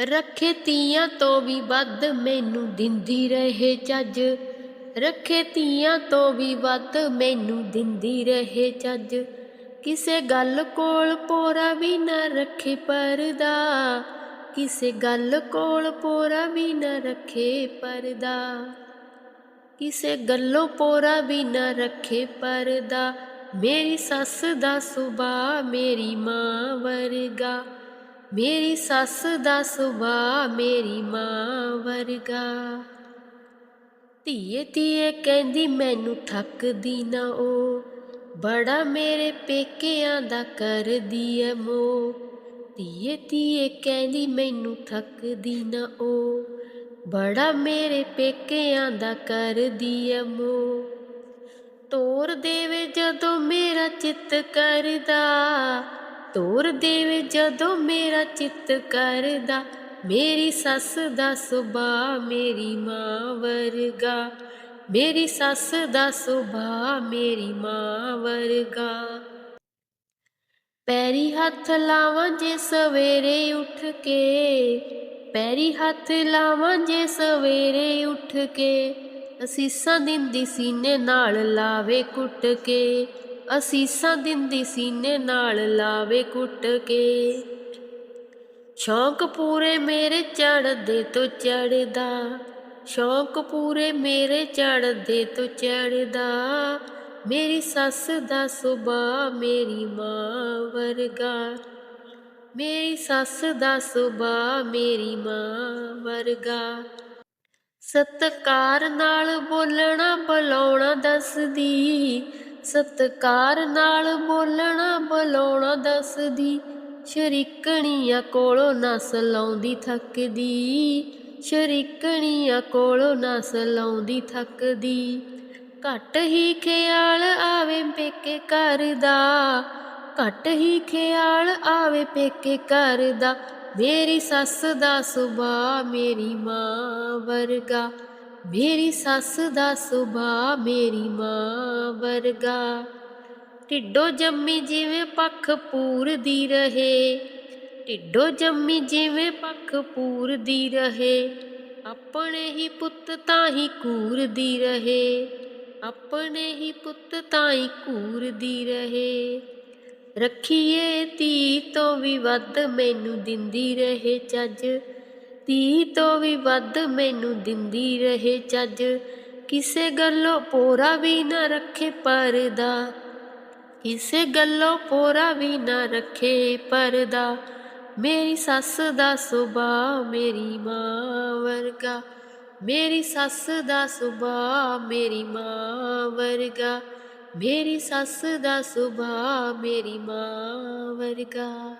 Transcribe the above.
ਰੱਖੇ ਤੀਆਂ ਤੋਂ ਵੀ ਵੱਧ ਮੈਨੂੰ ਦਿੰਦੀ ਰਹੇ ਚੱਜ। ਰੱਖੇ ਤੀਆਂ ਤੋਂ ਵੀ ਵੱਧ ਮੈਨੂੰ ਦਿੰਦੀ ਰਹੇ ਚੱਜ। ਕਿਸੇ ਗੱਲ ਕੋਲ ਪੋਰਾ ਵੀ ਨਾ ਰੱਖੇ ਪਰਦਾ। ਕਿਸੇ ਗੱਲ ਕੋਲ ਪੋਰਾ ਵੀ ਨਾ ਰੱਖੇ ਪਰਦਾ। ਕਿਸੇ ਗੱਲੋਂ ਪੋਰਾ ਵੀ ਨਾ ਰੱਖੇ ਪਰਦਾ। ਮੇਰੀ ਸੱਸ ਦਾ ਸੁਭਾਅ ਮੇਰੀ ਮਾਂ ਵਰਗਾ। ਮੇਰੀ ਸੱਸ ਦਾ ਸੁਭਾਅ ਮੇਰੀ ਮਾਂ ਵਰਗਾ। ਧੀਏ ਧੀਏ ਕਹਿੰਦੀ ਮੈਨੂੰ ਥੱਕਦੀ ਨਾ ਉਹ ਬੜਾ ਮੇਰੇ ਪੇਕਿਆਂ ਦਾ ਕਰਦੀ ਐ ਮੋ ਧੀਏ ਧੀਏ ਕਹਿੰਦੀ ਮੈਨੂੰ ਥੱਕਦੀ ਨਾ ਉਹ ਬੜਾ ਮੇਰੇ ਪੇਕਿਆਂ ਦਾ ਕਰਦੀ ਐ ਮੋ ਤੋਰ ਦੇਵੇ ਜਦੋਂ ਮੇਰਾ ਚਿੱਤ ਕਰਦਾ। ਤੋਰ ਦੇਵੇ ਜਦੋਂ ਮੇਰਾ ਚਿੱਤ ਕਰਦਾ, ਮੇਰੀ ਸੱਸ ਦਾ ਸੁਭਾਅ ਮੇਰੀ ਮਾਂ ਵਰਗਾ। ਮੇਰੀ ਸੱਸ ਦਾ ਸੁਭਾਅ ਮੇਰੀ ਮਾਂ ਵਰਗਾ। ਪੈਰੀ ਹੱਥ ਲਾਵਾਂ ਜੇ ਸਵੇਰੇ ਉੱਠ ਕੇ, ਪੈਰੀ ਹੱਥ ਲਾਵਾਂ ਜੇ ਸਵੇਰੇ ਉੱਠ ਕੇ, ਅਸੀਸਾਂ ਦਿੰਦੀ ਸੀਨੇ ਨਾਲ ਲਾਵੇ ਕੁੱਟ ਕੇ। ਅਸੀਸਾਂ ਦਿੰਦੀ ਸੀਨੇ ਨਾਲ ਲਾਵੇ ਕੁੱਟ ਕੇ। ਸ਼ੌਂਕ ਪੂਰੇ ਮੇਰੇ ਚੜਦੇ ਤੋਂ ਚੜਦਾ ਸ਼ੌਂਕ ਪੂਰੇ ਮੇਰੇ ਚੜਦੇ ਤੋਂ ਚੜਦਾ ਮੇਰੀ ਸੱਸ ਦਾ ਸੁਭਾਅ ਮੇਰੀ ਮਾਂ ਵਰਗਾ। ਮੇਰੀ ਸੱਸ ਦਾ ਸੁਭਾਅ ਮੇਰੀ ਮਾਂ ਵਰਗਾ। ਸਤਕਾਰ ਨਾਲ ਬੋਲਣਾ, ਬੁਲਾਉਣਾ ਦੱਸਦੀ। ਸਤਕਾਰ ਨਾਲ ਬੋਲਣਾ ਬੁਲਾਉਣਾ ਦੱਸਦੀ, ਸ਼ਰੀਕਣੀਆਂ ਕੋਲੋਂ ਨਸ ਲਾਉਂਦੀ ਥੱਕਦੀ, ਸ਼ਰੀਕਣੀਆਂ ਕੋਲੋਂ ਨਸ ਲਾਉਂਦੀ ਥੱਕਦੀ। ਘੱਟ ਹੀ ਖਿਆਲ ਆਵੇ ਪੇਕੇ ਕਰਦਾ ਘੱਟ ਹੀ ਖਿਆਲ ਆਵੇ ਪੇਕੇ ਕਰਦਾ ਮੇਰੀ ਸੱਸ ਦਾ ਸੁਭਾਅ ਮੇਰੀ ਮਾਂ ਵਰਗਾ। ਮੇਰੀ ਸੱਸ ਦਾ ਸੁਭਾਅ ਮੇਰੀ ਮਾਂ ਵਰਗਾ। ਢਿੱਡੋ ਜੰਮੀ ਜਿਵੇਂ ਪੱਖ ਪੂਰਦੀ ਰਹੇ। ਢਿੱਡੋ ਜੰਮੀ ਜਿਵੇਂ ਪੱਖ ਪੂਰਦੀ ਰਹੇ। ਆਪਣੇ ਹੀ ਪੁੱਤ ਤਾਂ ਹੀ ਕੂਰਦੀ ਰਹੇ। ਆਪਣੇ ਹੀ ਪੁੱਤ ਤਾਂ ਹੀ ਕੂਰਦੀ ਰਹੇ। ਰੱਖੀਏ ਧੀ ਤੋਂ ਵੀ ਵੱਧ ਮੈਨੂੰ ਦਿੰਦੀ ਰਹੇ ਚੱਜ। ਧੀ ਤੋਂ ਵੀ ਵੱਧ ਮੈਨੂੰ ਦਿੰਦੀ ਰਹੇ ਚੱਜ। ਕਿਸੇ ਗੱਲੋਂ ਪੋਰਾ ਵੀ ਨਾ ਰੱਖੇ ਪਰਦਾ। ਕਿਸੇ ਗੱਲੋਂ ਪੋਰਾ ਵੀ ਨਾ ਰੱਖੇ ਪਰਦਾ। ਮੇਰੀ ਸੱਸ ਦਾ ਸੁਭਾਅ ਮੇਰੀ ਮਾਂ ਵਰਗਾ। ਮੇਰੀ ਸੱਸ ਦਾ ਸੁਭਾਅ ਮੇਰੀ ਮਾਂ ਵਰਗਾ। ਮੇਰੀ ਸੱਸ ਦਾ ਸੁਭਾਅ ਮੇਰੀ ਮਾਂ ਵਰਗਾ।